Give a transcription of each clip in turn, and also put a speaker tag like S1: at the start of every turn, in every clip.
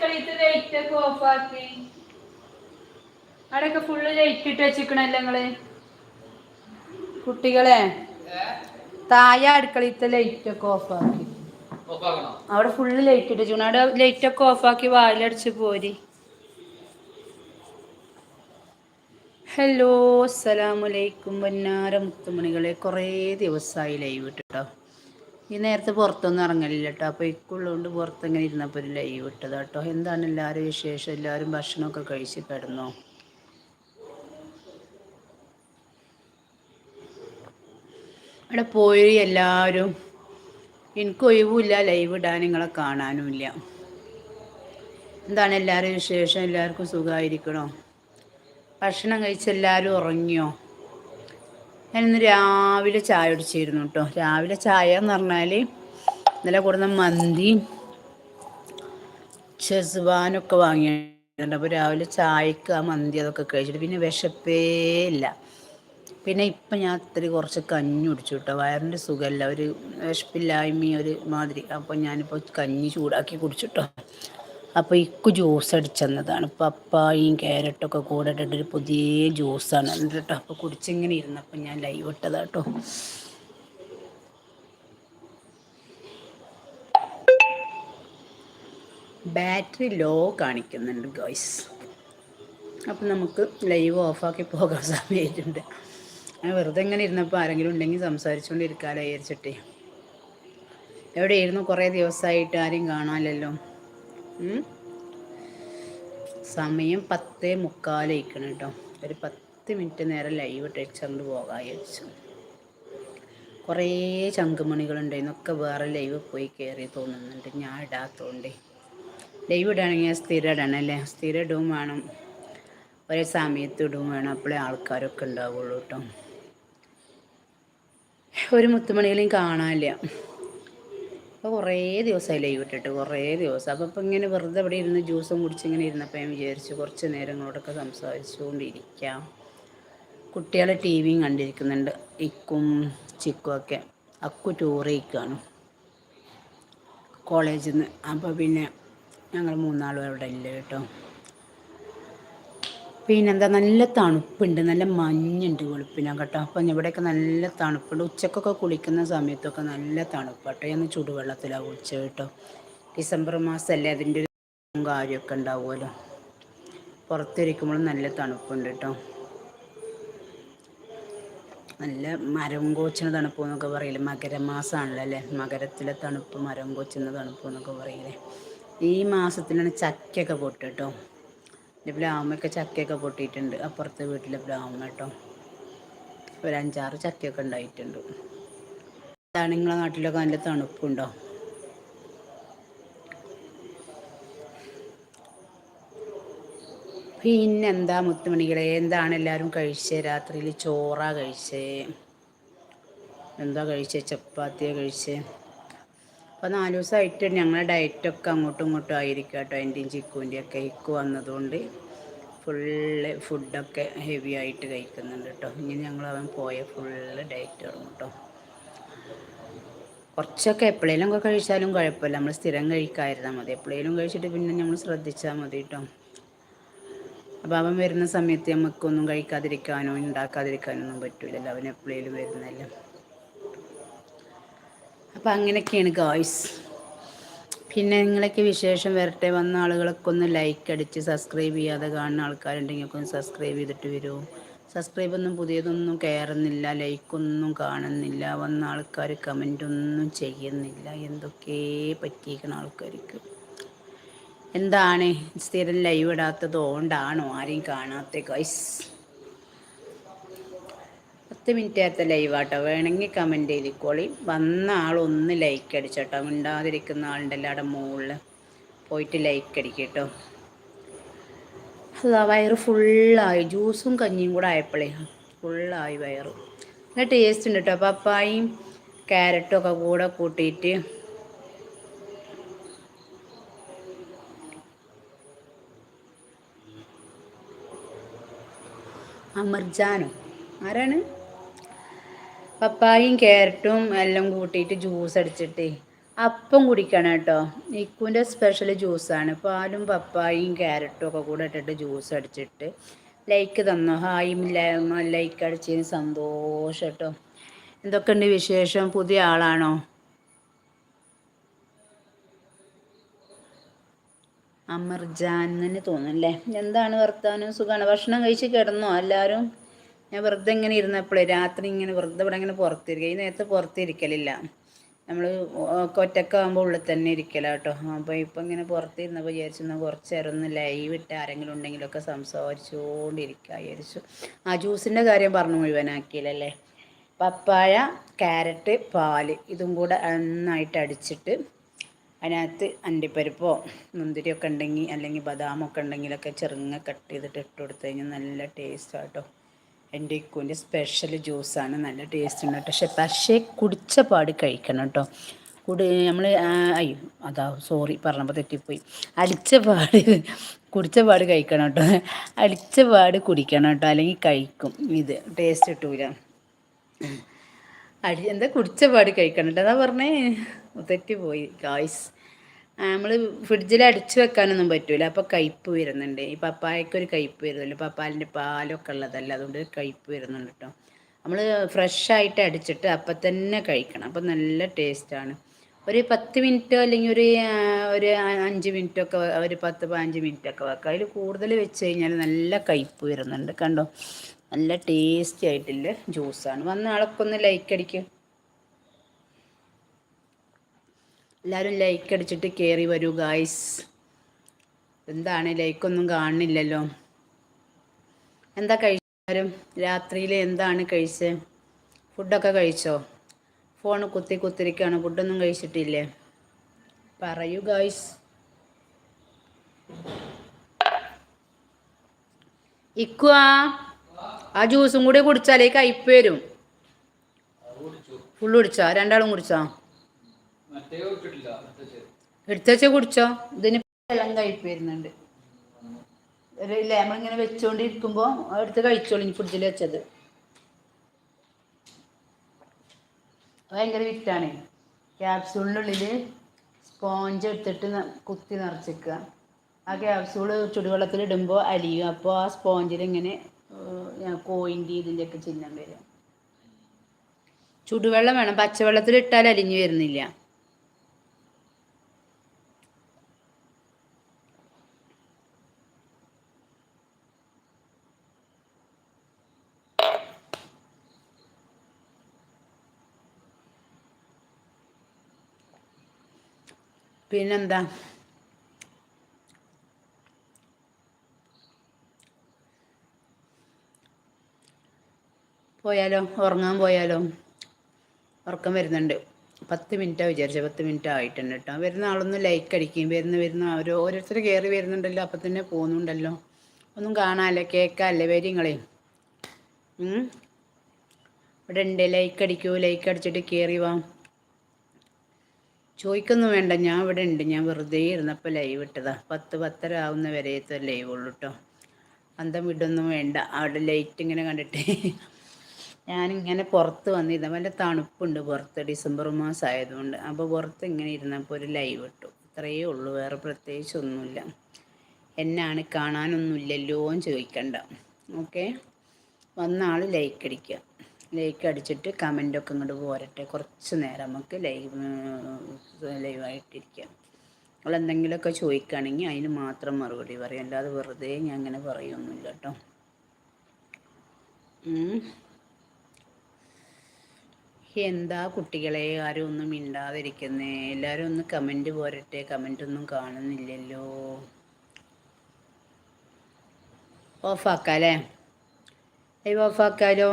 S1: ഒക്കെ ഓഫാക്കി അവിടെയൊക്കെ ഫുള്ള് ലൈറ്റ് ഇട്ട് വെച്ചിക്കണല്ലേ നിങ്ങൾ? കുട്ടികളെ തായ അടുക്കളയിട്ട് ലൈറ്റ് ഒക്കെ ഓഫാക്കി
S2: ഓഫാക്കണോ
S1: അവിടെ ഫുള്ള് ലൈറ്റ് ഇട്ട് വെച്ചിക്കണം അവിടെ ലൈറ്റ് ഒക്കെ ഓഫാക്കി വായിലടിച്ച് പോരി. ഹലോ അസ്സലാമലൈക്കും വന്നാര മുത്തുമണികളെ കുറേ ദിവസമായി ലൈവ് ഇട്ടിട്ടോ ഈ നേരത്തെ പുറത്തൊന്നും ഇറങ്ങലില്ല കേട്ടോ അപ്പോൾ ഇക്കുള്ളതുകൊണ്ട് പുറത്തെങ്ങനെ ഇരുന്നപ്പോൾ ഒരു ലൈവ് ഇട്ടത് കേട്ടോ എന്താണ് എല്ലാവരും വിശേഷം? എല്ലാവരും ഭക്ഷണമൊക്കെ കഴിച്ച് കിടന്നോ? അവിടെ പോയി എല്ലാവരും. എനിക്ക് ഒഴിവുമില്ല ലൈവ് ഇടാൻ നിങ്ങളെ കാണാനുമില്ല. എന്താണ് എല്ലാവരും വിശേഷം? എല്ലാവർക്കും സുഖമായിരിക്കണോ? ഭക്ഷണം കഴിച്ച് എല്ലാവരും ഉറങ്ങിയോ? ഞാനിന്ന് രാവിലെ ചായ കുടിച്ചിരുന്നു കേട്ടോ രാവിലെ ചായ എന്ന് പറഞ്ഞാൽ ഇന്നലെ കൂടുന്ന മന്തിയും ഷെസ്വാനൊക്കെ വാങ്ങിയിട്ടുണ്ട്. അപ്പോൾ രാവിലെ ചായക്ക് ആ മന്തി അതൊക്കെ കഴിച്ചിട്ട് പിന്നെ വിശപ്പേ ഇല്ല. പിന്നെ ഇപ്പം ഞാൻ ഇത്തിരി കുറച്ച് കഞ്ഞി കുടിച്ചു കേട്ടോ വയറിന്റെ സുഖമല്ല ഒരു വിശപ്പില്ലായ്മ ഒരു മാതിരി. അപ്പോൾ ഞാനിപ്പോൾ കഞ്ഞി ചൂടാക്കി കുടിച്ചിട്ടോ അപ്പോൾ ഇക്ക് ജ്യൂസ് അടിച്ചെന്നതാണ്. പപ്പായും ക്യാരറ്റൊക്കെ കൂടെ ഇട്ടിട്ടൊരു പുതിയ ജ്യൂസാണ് കേട്ടോ അപ്പോൾ കുടിച്ചിങ്ങനെ ഇരുന്നപ്പോൾ ഞാൻ ലൈവ് ഇട്ടതാട്ടോ. ബാറ്ററി ലോ കാണിക്കുന്നുണ്ട് ഗോയ്സ് അപ്പം നമുക്ക് ലൈവ് ഓഫാക്കി പോകാൻ സമയമായിട്ടുണ്ട് വെറുതെ ഇങ്ങനെ ഇരുന്നപ്പോൾ ആരെങ്കിലും ഉണ്ടെങ്കിൽ സംസാരിച്ചുകൊണ്ടിരിക്കാമല്ലോ വിചാരിച്ചിട്ടേ. എവിടെയായിരുന്നു? കുറേ ദിവസമായിട്ട് ആരെയും കാണാമല്ലോ? സമയം പത്തേ മുക്കാലയിക്കണം കേട്ടോ. ഒരു പത്ത് മിനിറ്റ് നേരം ലൈവ് ഇട്ടിച്ചുകൊണ്ട് പോകാൻ വെച്ചു കുറേ ചങ്കുമണികളുണ്ടായിരുന്നു ഒക്കെ വേറെ ലൈവ് പോയി കയറി തോന്നുന്നുണ്ട്. ഞാൻ ഇടാത്തതുകൊണ്ട് ലൈവ് ഇടുകയാണെങ്കിൽ സ്ഥിരം ഇടണം അല്ലേ? സ്ഥിരം ഇടും വേണം. ഒരേ സമയത്ത് ഇടും വേണം. അപ്പോഴേ ആൾക്കാരൊക്കെ ഉണ്ടാവുള്ളൂ കേട്ടോ. ഒരു മുത്തുമണികളെയും കാണാനില്ല. അപ്പോൾ കുറേ ദിവസമായി ലൈവ് ഇട്ടിട്ട് കുറേ ദിവസം. അപ്പോൾ ഇപ്പം ഇങ്ങനെ വെറുതെ ഇവിടെ ഇരുന്ന് ജ്യൂസും കുടിച്ചിങ്ങനെ ഇരുന്നപ്പോൾ ഞാൻ വിചാരിച്ചു കുറച്ച് നേരങ്ങളോടൊക്കെ സംസാരിച്ചുകൊണ്ടിരിക്കാം കുട്ടികളെ ടി വിയും കണ്ടിരിക്കുന്നുണ്ട് ഇക്കും ചിക്കും ഒക്കെ. അക്കു ടൂറേക്കാണ് കോളേജിൽ നിന്ന് അപ്പോൾ പിന്നെ ഞങ്ങൾ മൂന്നാളും അവിടെ ഇല്ല കേട്ടോ. പിന്നെന്താ നല്ല തണുപ്പുണ്ട് നല്ല മഞ്ഞുണ്ട് വെളുപ്പിനാ കേട്ടോ അപ്പം ഇവിടെയൊക്കെ നല്ല തണുപ്പുണ്ട്. ഉച്ചക്കൊക്കെ കുളിക്കുന്ന സമയത്തൊക്കെ നല്ല തണുപ്പാട്ടോ. ഞാൻ ചൂടുവെള്ളത്തിലാണ് കുളിച്ചത് കേട്ടോ. ഡിസംബർ മാസമല്ലേ അതിന്റെ ഒരു കാര്യമൊക്കെ ഉണ്ടാവുമല്ലോ. പുറത്തിരിക്കുമ്പോഴും നല്ല തണുപ്പുണ്ട് കേട്ടോ. നല്ല മരം കോച്ചുന്ന തണുപ്പ് എന്നൊക്കെ പറയില്ലേ? മകരമാസമാണല്ലോ അല്ലേ? മകരത്തിലെ തണുപ്പ് മരം കോച്ചുന്ന തണുപ്പ് എന്നൊക്കെ പറയില്ലേ? ഈ മാസത്തിലാണ് ചക്കയൊക്കെ പൊട്ടിട്ടോ കേട്ടോ. എന്റെ പ്ലാമൊക്കെ ചക്കയൊക്കെ പൊട്ടിയിട്ടുണ്ട്. അപ്പുറത്തെ വീട്ടിലെ പ്ലാമ കേട്ടോ. ഒരു അഞ്ചാറ് ചക്കയൊക്കെ ഉണ്ടായിട്ടുണ്ട്. അതാണ് നിങ്ങളെ നാട്ടിലൊക്കെ നല്ല തണുപ്പുണ്ടോ? പിന്നെന്താ മുത്തുമണികളെ? എന്താണ് എല്ലാവരും കഴിച്ചത് രാത്രിയിൽ ചോറാ കഴിച്ചേ. എന്താ കഴിച്ചേ? ചപ്പാത്തിയാ കഴിച്ചേ? അപ്പോൾ നാല് ദിവസമായിട്ട് ഞങ്ങളുടെ ഡയറ്റൊക്കെ അങ്ങോട്ടും ഇങ്ങോട്ടും ആയിരിക്കും കേട്ടോ. എന്റെയും ചിക്കുവിന്റെയും ഒക്കെ ഇക്ക് വന്നതുകൊണ്ട് ഫുള്ള് ഫുഡൊക്കെ ഹെവി ആയിട്ട് കഴിക്കുന്നുണ്ട് കേട്ടോ. ഇനി ഞങ്ങൾ അവൻ പോയ ഫുള്ള് ഡയറ്റ് തുടങ്ങും കേട്ടോ. കുറച്ചൊക്കെ എപ്പോഴേലും ഒക്കെ കഴിച്ചാലും കുഴപ്പമില്ല. നമ്മൾ സ്ഥിരം കഴിക്കാതിരുന്നാൽ മതി. എപ്പോഴേലും കഴിച്ചിട്ട് പിന്നെ നമ്മൾ ശ്രദ്ധിച്ചാൽ മതി കേട്ടോ. അപ്പോൾ അവൻ വരുന്ന സമയത്ത് നമുക്കൊന്നും കഴിക്കാതിരിക്കാനോ ഉണ്ടാക്കാതിരിക്കാനോ ഒന്നും പറ്റില്ലല്ലോ അവൻ എപ്പോഴേലും വരുന്നല്ലോ അപ്പോൾ അങ്ങനെയൊക്കെയാണ് ഗോയ്സ് പിന്നെ നിങ്ങളൊക്കെ വിശേഷം വരട്ടെ. വന്ന ആളുകളൊക്കെ ഒന്ന് ലൈക്ക് അടിച്ച് സബ്സ്ക്രൈബ് ചെയ്യാതെ കാണുന്ന ആൾക്കാരുണ്ടെങ്കിൽ ഒക്കെ ഒന്ന് സബ്സ്ക്രൈബ് ചെയ്തിട്ട് വരൂ. സബ്സ്ക്രൈബ് ഒന്നും പുതിയതൊന്നും കയറുന്നില്ല ലൈക്കൊന്നും കാണുന്നില്ല. വന്ന ആൾക്കാർ കമന്റ് ഒന്നും ചെയ്യുന്നില്ല. എന്തൊക്കെ പറ്റിയിരിക്കണം ആൾക്കാർക്ക്. എന്താണ്? സ്ഥിരം ലൈവ് ഇടാത്തത് കൊണ്ടാണോ ആരെയും കാണാത്ത ഗൈസ് പത്ത് മിനിറ്റ് നേരത്തെ ലൈവ് ആട്ടോ. വേണമെങ്കിൽ കമന്റ് ചെയ്തിക്കോളി. വന്ന ആളൊന്ന് ലൈക്ക് അടിച്ചോട്ടോ. മിണ്ടാതിരിക്കുന്ന ആളുണ്ടല്ലോ അവിടെ മുകളിൽ പോയിട്ട് ലൈക്ക് അടിക്കട്ടോ. അതാ വയറ് ഫുള്ളായി ജ്യൂസും കഞ്ഞിയും കൂടെ ആയപ്പോഴേ ഫുള്ളായി വയറ്. നല്ല ടേസ്റ്റ് ഉണ്ട് കേട്ടോ പപ്പായും ക്യാരറ്റും ഒക്കെ കൂടെ കൂട്ടിയിട്ട്. അമർജാനോ? ആരാണ്? പപ്പായും ക്യാരറ്റും എല്ലാം കൂട്ടിയിട്ട് ജ്യൂസ് അടിച്ചിട്ടേ അപ്പം കുടിക്കണം കേട്ടോ. ഇക്കുവിന്റെ സ്പെഷ്യൽ ജ്യൂസാണ് പാലും പപ്പായും ക്യാരറ്റും ഒക്കെ കൂടെ ഇട്ടിട്ട് ജ്യൂസ് അടിച്ചിട്ട് ലൈക്ക് തന്നു? ഹായും ലൈക്ക് അടിച്ചതിന് സന്തോഷം കേട്ടോ. എന്തൊക്കെയുണ്ട് വിശേഷം? പുതിയ ആളാണോ? അമർജാൻ തന്നെ തോന്നുന്നല്ലേ എന്താണ് വർത്താനം? സുഖമാണ് ഭക്ഷണം കഴിച്ച് കിടന്നോ എല്ലാവരും? ഞാൻ വെറുതെ ഇങ്ങനെ ഇരുന്നപ്പോഴേ രാത്രി ഇങ്ങനെ വെറുതെ ഇവിടെ ഇങ്ങനെ പുറത്തിരിക്കുക. ഈ നേരത്തെ പുറത്തിരിക്കലില്ല. നമ്മൾ ഒറ്റക്കാകുമ്പോൾ ഉള്ളിൽ തന്നെ ഇരിക്കല കേട്ടോ. അപ്പോൾ ഇപ്പം ഇങ്ങനെ പുറത്തിരുന്നപ്പോൾ വിചാരിച്ചു കുറച്ച് നേരം ഒന്ന് ലൈവ് ഇട്ട് ആരെങ്കിലും ഉണ്ടെങ്കിലൊക്കെ സംസാരിച്ചുകൊണ്ടിരിക്കുക വിചാരിച്ചു. ആ ജ്യൂസിന്റെ കാര്യം പറഞ്ഞു മുഴുവനാക്കിയില്ലല്ലേ? പപ്പായ ക്യാരറ്റ് പാൽ ഇതും കൂടെ നന്നായിട്ട് അടിച്ചിട്ട് അതിനകത്ത് അണ്ടിപ്പരിപ്പോ മുന്തിരിയൊക്കെ ഉണ്ടെങ്കിൽ അല്ലെങ്കിൽ ബദാമൊക്കെ ഉണ്ടെങ്കിലൊക്കെ ചെറുങ്ങ കട്ട് ചെയ്തിട്ട് ഇട്ട് കൊടുത്തു കഴിഞ്ഞാൽ നല്ല ടേസ്റ്റ് ആട്ടോ എന്റെ ഇക്കുവിന്റെ സ്പെഷ്യൽ ജ്യൂസാണ്. നല്ല ടേസ്റ്റ് ഉണ്ട് കേട്ടോ. പക്ഷെ പക്ഷേ കുടിച്ച പാട് കഴിക്കണം കേട്ടോ. കുടി നമ്മൾ അയ്യോ അതാ സോറി പറഞ്ഞപ്പോൾ തെറ്റിപ്പോയി. അടിച്ച പാട് കുടിച്ച പാട് കഴിക്കണം കേട്ടോ. അടിച്ച പാട് കുടിക്കണം കേട്ടോ. അല്ലെങ്കിൽ കഴിക്കും. ഇത് ടേസ്റ്റ് കിട്ടൂല. അടി എന്താ കുടിച്ച പാട് കഴിക്കണം കേട്ടോ. അതാ പറഞ്ഞേ. തെറ്റിപ്പോയി ഗായ്സ് നമ്മൾ ഫ്രിഡ്ജിൽ അടിച്ചു വെക്കാനൊന്നും പറ്റൂല. അപ്പോൾ കയ്പ്പ് വരുന്നുണ്ട്. ഈ പപ്പായക്കൊരു കയ്പ്പ് വരുന്നുണ്ട്. പപ്പാലിന്റെ പാലൊക്കെ ഉള്ളതല്ല അതുകൊണ്ട് കയ്പ്പ് വരുന്നുണ്ട് കേട്ടോ നമ്മൾ ഫ്രഷായിട്ട് അടിച്ചിട്ട് അപ്പം തന്നെ കഴിക്കണം. അപ്പം നല്ല ടേസ്റ്റാണ് ഒരു പത്ത് മിനിറ്റോ അല്ലെങ്കിൽ ഒരു ഒരു അഞ്ച് മിനിറ്റൊക്കെ ഒരു പത്ത് പതിനഞ്ച് മിനിറ്റൊക്കെ വെക്കുക അതിൽ കൂടുതൽ വെച്ച് കഴിഞ്ഞാൽ നല്ല കയ്പ്പ് വരുന്നുണ്ട്. കണ്ടോ? നല്ല ടേസ്റ്റി ആയിട്ടുള്ള ജ്യൂസാണ് വന്ന ആളൊക്കെ ഒന്ന് ലൈക്ക് അടിക്കും. എല്ലാവരും ലൈക്ക് അടിച്ചിട്ട് കയറി വരൂ ഗായ്സ് എന്താണ്? ലൈക്കൊന്നും കാണുന്നില്ലല്ലോ. എന്താ കഴിച്ചാലും രാത്രിയിൽ എന്താണ് കഴിച്ചത് ഫുഡൊക്കെ കഴിച്ചോ? ഫോൺ കുത്തി കുത്തിരിക്കുകയാണ് ഫുഡൊന്നും കഴിച്ചിട്ടില്ലേ? പറയൂ ഗായ്സ് ഇക്കുവാ. ആ ജ്യൂസും കൂടി കുടിച്ചാലേ കയ്പ് വരും. ഫുള്ള് കുടിച്ചോ? രണ്ടാളും കുടിച്ചോ? എടുത്തുവെച്ച കുടിച്ചോ? ഇതിന് വെള്ളം കഴിപ്പ് വരുന്നുണ്ട് ഒരു നമ്മളിങ്ങനെ വെച്ചോണ്ടിരിക്കുമ്പോ എടുത്ത് കഴിച്ചോളൂ ഇനി ഫ്രിഡ്ജിൽ വെച്ചത്. ഭയങ്കര വിറ്റാണ്. ക്യാപ്സൂളിനുള്ളിൽ സ്പോഞ്ച് എടുത്തിട്ട് കുത്തി നിറച്ചിക്കുക. ആ ക്യാപ്സൂൾ ചുടുവെള്ളത്തിൽ ഇടുമ്പോൾ അലിയും. അപ്പോൾ ആ സ്പോഞ്ചിൽ ഇങ്ങനെ കോയിന്റെ ഇതിന്റെയൊക്കെ ചിഹ്നം വരും. ചുടുവെള്ളം വേണം. പച്ചവെള്ളത്തിൽ ഇട്ടാൽ അലിഞ്ഞു വരുന്നില്ല. പിന്നെന്താ? പോയാലോ? ഉറങ്ങാൻ പോയാലോ? ഉറക്കം വരുന്നുണ്ട്. പത്ത് മിനിറ്റാണ് വിചാരിച്ചത് പത്ത് മിനിറ്റ് ആയിട്ടുണ്ട് കേട്ടോ. വരുന്ന ആളൊന്ന് ലൈക്ക് അടിക്കും വരുന്ന വരുന്ന ഓരോ ഓരോരുത്തർ കയറി വരുന്നുണ്ടല്ലോ അപ്പം തന്നെ പോകുന്നുണ്ടല്ലോ. ഒന്നും കാണാമല്ലേ കേൾക്കാമല്ലേ വരിങ്ങളെ ഇവിടെ ഉണ്ട് ലൈക്ക് അടിക്കൂ ലൈക്ക് അടിച്ചിട്ട് കയറി വാ. ചോദിക്കൊന്നും വേണ്ട ഞാൻ ഇവിടെ ഉണ്ട്. ഞാൻ വെറുതെ ഇരുന്നപ്പോൾ ലൈവ് ഇട്ടതാ. പത്ത് പത്തര ആവുന്ന വരെയത്തെ ലൈവ് ഉള്ളൂ കേട്ടോ അന്തം വിടൊന്നും വേണ്ട. അവിടെ ലൈറ്റ് ഇങ്ങനെ കണ്ടിട്ട് ഞാനിങ്ങനെ പുറത്ത് വന്നിരുന്ന നല്ല തണുപ്പുണ്ട് പുറത്ത്. ഡിസംബർ മാസം ആയതുകൊണ്ട്. അപ്പോൾ പുറത്ത് ഇങ്ങനെ ഇരുന്നപ്പോൾ ഒരു ലൈവ് ഇട്ടു. അത്രയേ ഉള്ളൂ. വേറെ പ്രത്യേകിച്ച് ഒന്നുമില്ല എന്നാണ് കാണാനൊന്നുമില്ലല്ലോ ചോദിക്കണ്ട. ഓക്കെ വന്ന ആൾ ലൈക്ക് അടിക്കുക ലൈക്ക് അടിച്ചിട്ട് കമന്റൊക്കെ ഇങ്ങോട്ട് പോരട്ടെ. കുറച്ച് നേരം നമുക്ക് ലൈവ് ലൈവായിട്ടിരിക്കാം. നിങ്ങൾ എന്തെങ്കിലുമൊക്കെ ചോദിക്കുകയാണെങ്കിൽ അതിന് മാത്രം മറുപടി പറയും. അല്ലാതെ വെറുതെ ഞാൻ അങ്ങനെ പറയൊന്നുമില്ല കേട്ടോ. എന്താ കുട്ടികളെ? ആരും ഒന്നും മിണ്ടാതിരിക്കുന്നേ. എല്ലാവരും ഒന്ന് കമന്റ് പോരട്ടെ. കമന്റ് ഒന്നും കാണുന്നില്ലല്ലോ. ഓഫാക്കാം അല്ലേ ലൈവ് ഓഫാക്കാലോ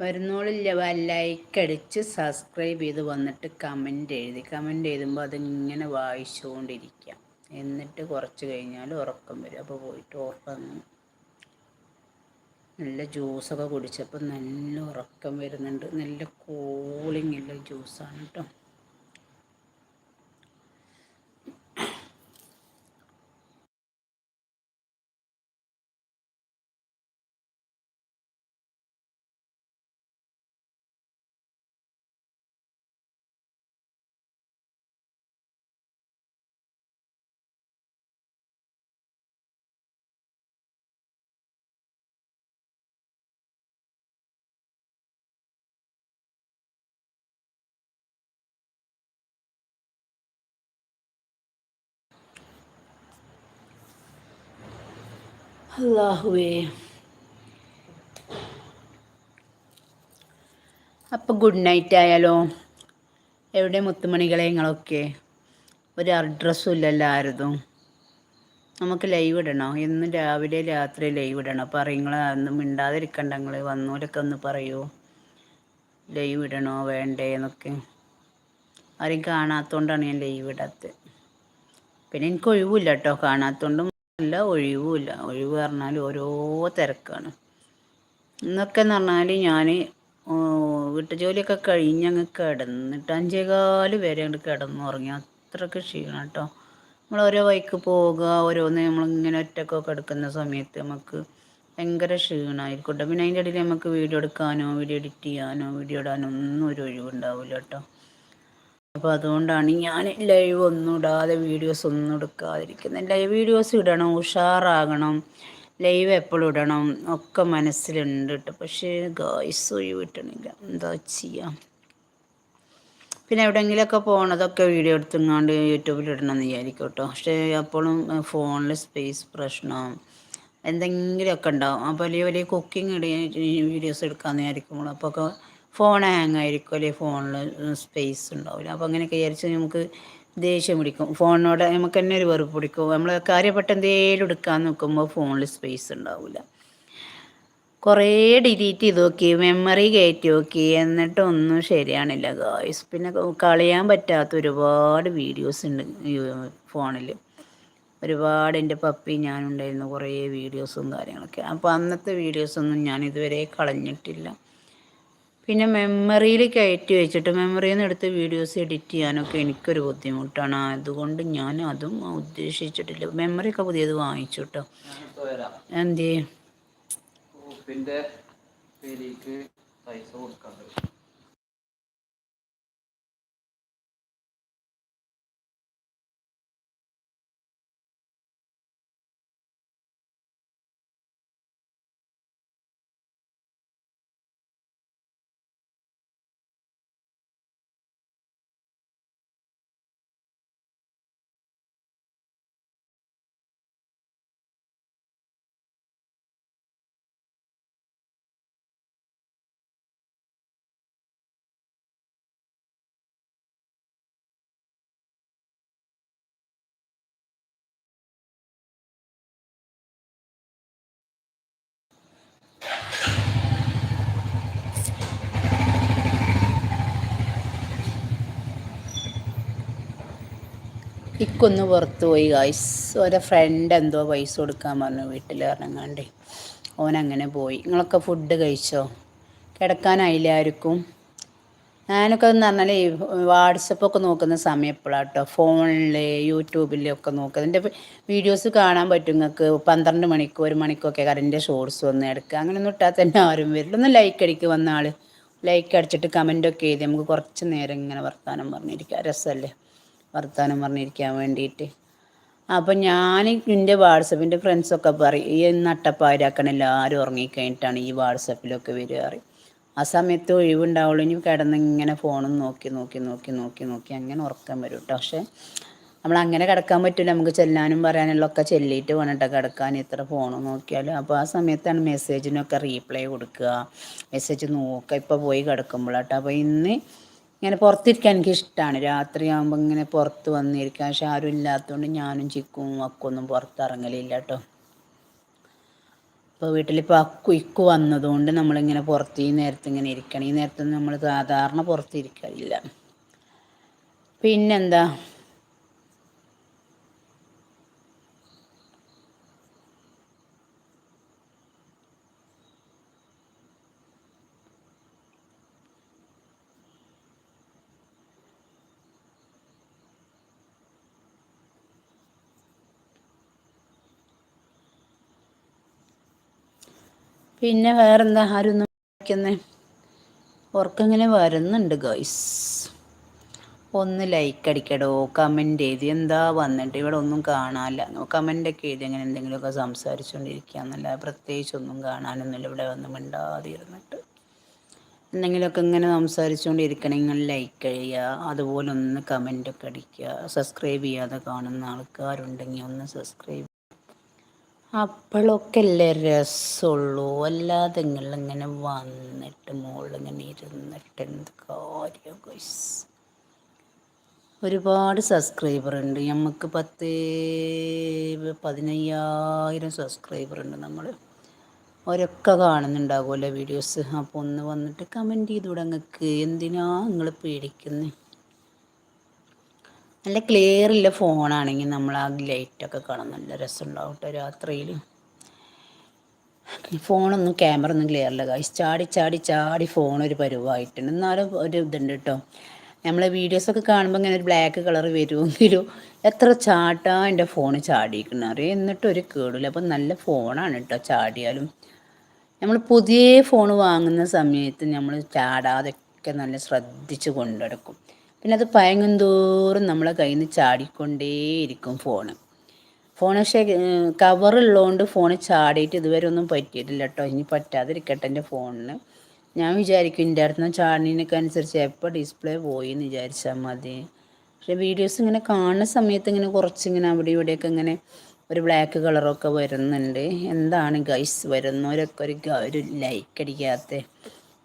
S1: വരുന്നോളില്ല ലൈക്ക് അടിച്ച് സബ്സ്ക്രൈബ് ചെയ്ത് വന്നിട്ട് കമന്റ് എഴുതി. കമന്റ് എഴുതുമ്പോൾ അതിങ്ങനെ വായിച്ചുകൊണ്ടിരിക്കാം എന്നിട്ട് കുറച്ച് കഴിഞ്ഞാൽ ഉറക്കം വരും. അപ്പോൾ പോയിട്ട് ഉറക്കം നല്ല ജ്യൂസൊക്കെ കുടിച്ചപ്പോൾ നല്ല ഉറക്കം വരുന്നുണ്ട്. നല്ല കൂളിങ്ങുള്ള ജ്യൂസാണ് കേട്ടോ അല്ലാഹുവേ. അപ്പോൾ ഗുഡ് നൈറ്റ് ആയാലോ? എവിടെ മുത്തുമണികളെ നിങ്ങളൊക്കെ? ഒരു അഡ്രസ്സും ഇല്ലല്ലോ ആരതും നമുക്ക് ലൈവ് ഇടണോ? ഇന്ന് രാവിലെ രാത്രി ലൈവ് ഇടണം. അപ്പോൾ നിങ്ങൾ ഒന്നും മിണ്ടാതിരിക്കണ്ട നിങ്ങൾ വന്നൂരൊക്കെ ഒന്ന് പറയൂ. ലൈവ് ഇടണോ? വേണ്ടേ? എന്നൊക്കെ. ആരും കാണാത്തോണ്ടാണ് ഞാൻ ലൈവ് ഇടാത്തത് പിന്നെ എനിക്ക് ഒഴിവില്ല കേട്ടോ കാണാത്തോണ്ടും ഇല്ല ഒഴിവുമില്ല ഒഴിവ് പറഞ്ഞാൽ ഓരോ തിരക്കാണ്. എന്നൊക്കെ എന്ന് പറഞ്ഞാൽ ഞാൻ വീട്ടുജോലിയൊക്കെ കഴിഞ്ഞ് അങ്ങ് കിടന്നിട്ട് അഞ്ചേകാൽ വരെ കിടന്നു കിടന്നുറങ്ങി. അത്രയ്ക്ക് ക്ഷീണം കേട്ടോ നമ്മൾ ഓരോ വൈക്ക് പോകുക ഓരോന്ന് നമ്മളിങ്ങനെ ഒറ്റക്കൊക്കെ എടുക്കുന്ന സമയത്ത് നമുക്ക് ഭയങ്കര ക്ഷീണമായിരിക്കട്ടെ പിന്നെ അതിന്റെ ഇടയിൽ നമുക്ക് വീഡിയോ എടുക്കാനോ വീഡിയോ എഡിറ്റ് ചെയ്യാനോ വീഡിയോ ഇടാനോ ഒന്നും ഒരു ഒഴിവുണ്ടാവില്ല കേട്ടോ അപ്പോൾ അതുകൊണ്ടാണ് ഞാൻ ലൈവ് ഒന്നും ഇടാതെ വീഡിയോസ് ഒന്നും എടുക്കാതിരിക്കുന്നത് ലൈവ് വീഡിയോസ് ഇടണം ഉഷാറാകണം ലൈവ് എപ്പോഴും ഇടണം ഒക്കെ മനസ്സിലുണ്ട് കേട്ടോ പക്ഷേ ഗായ്സ് ഒഴിവ് കിട്ടണില്ല എന്താ ചെയ്യാം പിന്നെ എവിടെയെങ്കിലുമൊക്കെ പോണതൊക്കെ വീഡിയോ എടുത്തുങ്ങാണ്ട് യൂട്യൂബിൽ ഇടണം എന്ന് വിചാരിക്കും കേട്ടോ പക്ഷേ അപ്പോഴും ഫോണിൽ സ്പേസ് പ്രശ്നം എന്തെങ്കിലുമൊക്കെ ഉണ്ടാവും അപ്പോൾ വലിയ വലിയ കുക്കിംഗ് വീഡിയോസ് എടുക്കാമെന്ന് വിചാരിക്കുമ്പോൾ അപ്പോൾ ഒക്കെ ഫോൺ ഹാങ് ആയിരിക്കും അല്ലെങ്കിൽ ഫോണിൽ സ്പേസ് ഉണ്ടാവില്ല. അപ്പോൾ അങ്ങനെയൊക്കെ വിചാരിച്ച് നമുക്ക് ദേഷ്യം പിടിക്കും. ഫോണിനോട് നമുക്ക് തന്നെ ഒരു വെറുപ്പ് പിടിക്കും. നമ്മൾ കാര്യപ്പെട്ട എന്തേലും എടുക്കാൻ നോക്കുമ്പോൾ ഫോണിൽ സ്പേസ് ഉണ്ടാവില്ല. കുറേ ഡിലീറ്റ് ചെയ്ത് നോക്കി മെമ്മറി കയറ്റി നോക്കി എന്നിട്ടൊന്നും ശരിയാണില്ല ഗായ്സ് പിന്നെ കളയാൻ പറ്റാത്ത ഒരുപാട് വീഡിയോസ് ഉണ്ട് ഫോണിൽ ഒരുപാട് എന്റെ പപ്പി ഞാനുണ്ടായിരുന്നു കുറേ വീഡിയോസും കാര്യങ്ങളൊക്കെ. അപ്പോൾ അന്നത്തെ വീഡിയോസൊന്നും ഞാൻ ഇതുവരെ കളഞ്ഞിട്ടില്ല. പിന്നെ മെമ്മറിയിൽ കയറ്റി വെച്ചിട്ട് മെമ്മറിയിൽ നിന്ന് എടുത്ത് വീഡിയോസ് എഡിറ്റ് ചെയ്യാനൊക്കെ എനിക്കൊരു ബുദ്ധിമുട്ടാണ്. അതുകൊണ്ട് ഞാൻ അതും ഉദ്ദേശിച്ചിട്ടില്ല. മെമ്മറിയൊക്കെ പുതിയത് വാങ്ങിച്ചു കേട്ടോ എന്തേ? ഇക്കൊന്ന് പുറത്ത് പോയി ഗായ്സ് ഓരോ ഫ്രണ്ട് എന്തോ പൈസ കൊടുക്കാൻ പറഞ്ഞു വീട്ടിൽ ഇറങ്ങാണ്ട് ഓൻ അങ്ങനെ പോയി. നിങ്ങളൊക്കെ ഫുഡ് കഴിച്ചോ? കിടക്കാനായില്ല ആർക്കും? ഞാനൊക്കെ എന്ന് പറഞ്ഞാൽ വാട്സപ്പൊക്കെ നോക്കുന്ന സമയം എപ്പോഴാണ് കേട്ടോ ഫോണിൽ യൂട്യൂബിലൊക്കെ നോക്കുക. അതിന്റെ വീഡിയോസ് കാണാൻ പറ്റും നിങ്ങൾക്ക്. പന്ത്രണ്ട് മണിക്കോ ഒരു മണിക്കൊക്കെ കറന്റെ ഷോർട്സ് വന്ന് എടുക്കുക അങ്ങനെ ഒന്നും ഇട്ടാൽ തന്നെ ആരും വരില്ല. ഒന്ന് ലൈക്ക് അടിക്കുക വന്ന ആൾ ലൈക്ക് അടിച്ചിട്ട് കമന്റൊക്കെ എഴുതി. നമുക്ക് കുറച്ച് നേരം ഇങ്ങനെ വർത്താനം പറഞ്ഞിരിക്കുക രസമല്ലേ? വർത്തമാനം പറഞ്ഞിരിക്കാൻ വേണ്ടിയിട്ട്. അപ്പം ഞാൻ എന്റെ വാട്സപ്പിന്റെ ഫ്രണ്ട്സൊക്കെ പറയും ഈ നട്ടപ്പാരാക്കണം എല്ലാവരും ഉറങ്ങിക്കഴിഞ്ഞിട്ടാണ് ഈ വാട്സപ്പിലൊക്കെ വരിക പറയും. ആ സമയത്ത് ഒഴിവുണ്ടാവുള്ളൂ ഇനി കിടന്ന് ഇങ്ങനെ ഫോണും നോക്കി നോക്കി നോക്കി നോക്കി നോക്കി അങ്ങനെ ഉറക്കം വരും കേട്ടോ പക്ഷേ നമ്മൾ അങ്ങനെ കിടക്കാൻ പറ്റില്ല നമുക്ക് ചെല്ലാനും പറയാനുള്ള ഒക്കെ ചെല്ലിയിട്ട് വേണം കിടക്കാൻ. ഇത്ര ഫോൺ നോക്കിയാൽ അപ്പോൾ ആ സമയത്താണ് മെസ്സേജിനൊക്കെ റീപ്ലൈ കൊടുക്കുക. മെസ്സേജ് നോക്കുക. ഇപ്പോൾ പോയി കിടക്കുമ്പോഴാട്ടോ അപ്പോൾ ഇന്ന് ഇങ്ങനെ പുറത്തിരിക്കാൻ എനിക്ക് ഇഷ്ടമാണ് രാത്രിയാകുമ്പോൾ ഇങ്ങനെ പുറത്ത് വന്നിരിക്കാം. പക്ഷെ ആരും ഇല്ലാത്തതുകൊണ്ട് ഞാനും ചിക്കും അക്കൊന്നും പുറത്തിറങ്ങലില്ല കേട്ടോ. ഇപ്പോൾ വീട്ടിലിപ്പോൾ അക്കു ഇക്കു വന്നതുകൊണ്ട് നമ്മളിങ്ങനെ പുറത്ത് ഈ നേരത്തെ ഇങ്ങനെ ഇരിക്കണം. ഈ നേരത്തൊന്നും നമ്മൾ സാധാരണ പുറത്തിരിക്കലില്ല. പിന്നെന്താ? പിന്നെ വേറെന്താ? ആരൊന്നും വായിക്കുന്നേ ഉറക്കങ്ങനെ വരുന്നുണ്ട് ഗൈസ് ഒന്ന് ലൈക്ക് അടിക്കടോ കമന്റ് എഴുതി. എന്താ വന്നിട്ട്? ഇവിടെ ഒന്നും കാണാനില്ല. കമന്റൊക്കെ എഴുതി അങ്ങനെ എന്തെങ്കിലുമൊക്കെ സംസാരിച്ചുകൊണ്ടിരിക്കുക എന്നല്ല പ്രത്യേകിച്ചൊന്നും കാണാനൊന്നുമില്ല. ഇവിടെ വന്ന് മിണ്ടാതിരുന്നിട്ട്. എന്തെങ്കിലുമൊക്കെ ഇങ്ങനെ സംസാരിച്ചുകൊണ്ടിരിക്കണമെങ്കിൽ ലൈക്ക് ചെയ്യുക. അതുപോലെ ഒന്ന് കമന്റൊക്കെ അടിക്കുക. സബ്സ്ക്രൈബ് ചെയ്യാതെ കാണുന്ന ആൾക്കാരുണ്ടെങ്കിൽ ഒന്ന് സബ്സ്ക്രൈബ് അപ്പോഴൊക്കെ അല്ലേ രസമുള്ളൂ അല്ലാതെ നിങ്ങളിങ്ങനെ വന്നിട്ട് മുകളിലിങ്ങനെ ഇരുന്നിട്ട് എന്ത് കാര്യം ഒരുപാട് സബ്സ്ക്രൈബർ ഉണ്ട് നമുക്ക് പത്ത് പതിനയ്യായിരം സബ്സ്ക്രൈബർ ഉണ്ട് നമ്മൾ അവരൊക്കെ കാണുന്നുണ്ടാകുമല്ലോ വീഡിയോസ് അപ്പോൾ ഒന്ന് വന്നിട്ട് കമന്റ് ചെയ്തുകൂടെ നിങ്ങൾക്ക് എന്തിനാ നിങ്ങൾ പേടിക്കുന്നത് നല്ല ക്ലിയർ ഇല്ല ഫോണാണെങ്കിൽ നമ്മൾ ആ ലൈറ്റൊക്കെ കാണാൻ നല്ല രസമുണ്ടാവും കേട്ടോ രാത്രിയിൽ ഫോണൊന്നും ക്യാമറ ഒന്നും ക്ലിയർ ഇല്ല കാശ് ചാടി ചാടി ചാടി ഫോൺ ഒരു പരുവായിട്ടുണ്ട്. എന്നാലും ഒരു ഇതുണ്ട് കേട്ടോ നമ്മളെ വീഡിയോസൊക്കെ കാണുമ്പോൾ ഇങ്ങനെ ഒരു ബ്ലാക്ക് കളർ വരുമെങ്കിലും എത്ര ചാട്ടാ എന്റെ ഫോൺ ചാടിയിരിക്കണം അറിയാം? എന്നിട്ട് ഒരു കേടില്ല അപ്പം നല്ല ഫോണാണ് കേട്ടോ ചാടിയാലും. നമ്മൾ പുതിയ ഫോൺ വാങ്ങുന്ന സമയത്ത് നമ്മൾ ചാടാതൊക്കെ നല്ല ശ്രദ്ധിച്ച് കൊണ്ടെടുക്കും പിന്നെ അത് പയങ്ങും തോറും നമ്മളെ കയ്യിൽ നിന്ന് ചാടിക്കൊണ്ടേയിരിക്കും ഫോണ്. ഫോൺ പക്ഷേ കവറുള്ളതുകൊണ്ട് ഫോൺ ചാടിയിട്ട് ഇതുവരെ ഒന്നും പറ്റിയിട്ടില്ല കേട്ടോ ഇനി പറ്റാതിരിക്കട്ടെ എന്റെ ഫോണിന്. ഞാൻ വിചാരിക്കും എന്റെ അടുത്ത് ചാടിനൊക്കെ അനുസരിച്ച് എപ്പോൾ ഡിസ്പ്ലേ പോയി എന്ന് വിചാരിച്ചാൽ മതി. പക്ഷേ വീഡിയോസ് ഇങ്ങനെ കാണുന്ന സമയത്ത് ഇങ്ങനെ കുറച്ചിങ്ങനെ അവിടെ ഇവിടെയൊക്കെ ഇങ്ങനെ ഒരു ബ്ലാക്ക് കളറൊക്കെ വരുന്നുണ്ട്. എന്താണ് ഗൈസ് വരുന്നവരൊക്കെ ഒരു ഒരു ലൈക്ക് അടിക്കാത്ത.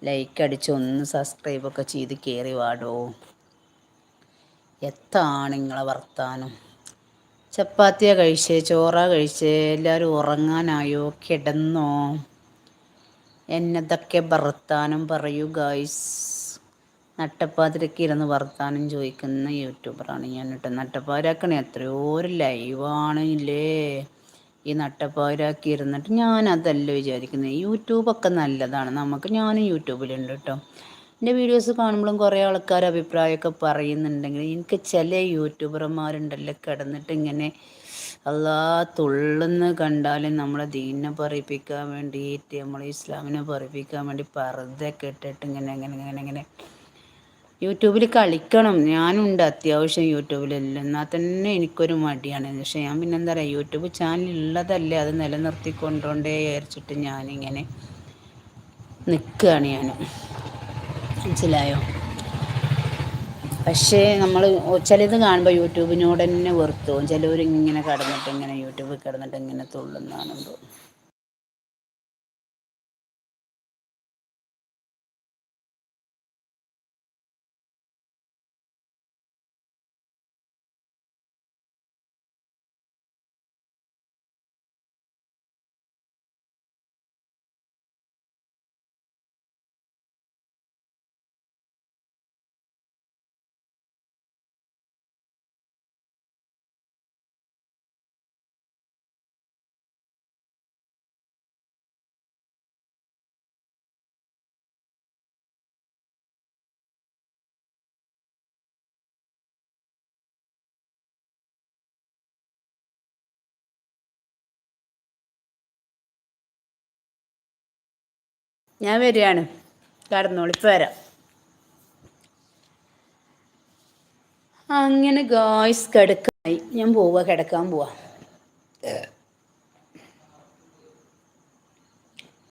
S1: ലൈക്ക് അടിച്ച് ഒന്ന് സബ്സ്ക്രൈബൊക്കെ ചെയ്ത് കയറി വാടോ. എത്താണ് നിങ്ങളെ വർത്താനം? ചപ്പാത്തിയാ കഴിച്ചേ ചോറാ കഴിച്ചേ എല്ലാവരും ഉറങ്ങാനായോ? കിടന്നോ? എന്നതൊക്കെ വർത്താനം പറയൂ ഗായ്സ് നട്ടപ്പാതിരക്ക് ഇരുന്ന് വർത്താനം ചോദിക്കുന്ന യൂട്യൂബറാണ് ഞാൻ കേട്ടോ. നട്ടപ്പാതിരാക്കണേ എത്രയോ ഒരു ലൈവാണ് ഇല്ലേ ഈ നട്ടപ്പാതിരാക്കി ഇരുന്നിട്ട് ഞാൻ വിചാരിക്കുന്നത് യൂട്യൂബൊക്കെ നല്ലതാണ്. നമുക്ക് ഞാനും യൂട്യൂബിലുണ്ട് കേട്ടോ. എന്റെ വീഡിയോസ് കാണുമ്പോഴും കുറേ ആൾക്കാർ അഭിപ്രായമൊക്കെ പറയുന്നുണ്ടെങ്കിൽ എനിക്ക് ചില യൂട്യൂബർമാരുണ്ടല്ലോ കിടന്നിട്ട് ഇങ്ങനെ അല്ലാ തുള്ളുന്ന കണ്ടാലും നമ്മളെ ദീനെ പറയിപ്പിക്കാൻ വേണ്ടിയിട്ട് നമ്മളെ ഇസ്ലാമിനെ പറയിപ്പിക്കാൻ വേണ്ടി പറതെ കെട്ടിട്ട് ഇങ്ങനെ അങ്ങനെ ഇങ്ങനെ ഇങ്ങനെ. യൂട്യൂബിൽ കളിക്കണം. ഞാനുണ്ട് അത്യാവശ്യം യൂട്യൂബിലല്ല എന്നാൽ തന്നെ എനിക്കൊരു മടിയാണ്. പക്ഷേ ഞാൻ പിന്നെ എന്താ പറയുക യൂട്യൂബ് ചാനൽ ഉള്ളതല്ലേ അത് നിലനിർത്തി കൊണ്ടുകൊണ്ടേ വിചാരിച്ചിട്ട് ഞാനിങ്ങനെ നിൽക്കുകയാണ് ഞാൻ മനസ്സിലായോ? പക്ഷേ നമ്മൾ ചിലത് കാണുമ്പോൾ യൂട്യൂബിനോട് തന്നെ വെറുത്തു ചിലവർ ഇങ്ങനെ കടന്നിട്ട് ഇങ്ങനെ യൂട്യൂബിൽ കിടന്നിട്ട് ഇങ്ങനെ തുള്ളുന്ന കാണുമ്പോൾ ഞാൻ വരികയാണ്. കടന്നോളി ഇപ്പോൾ വരാം. അങ്ങനെ ഗായ്സ് കിടക്കായി ഞാൻ പോവുക കിടക്കാൻ പോവാ.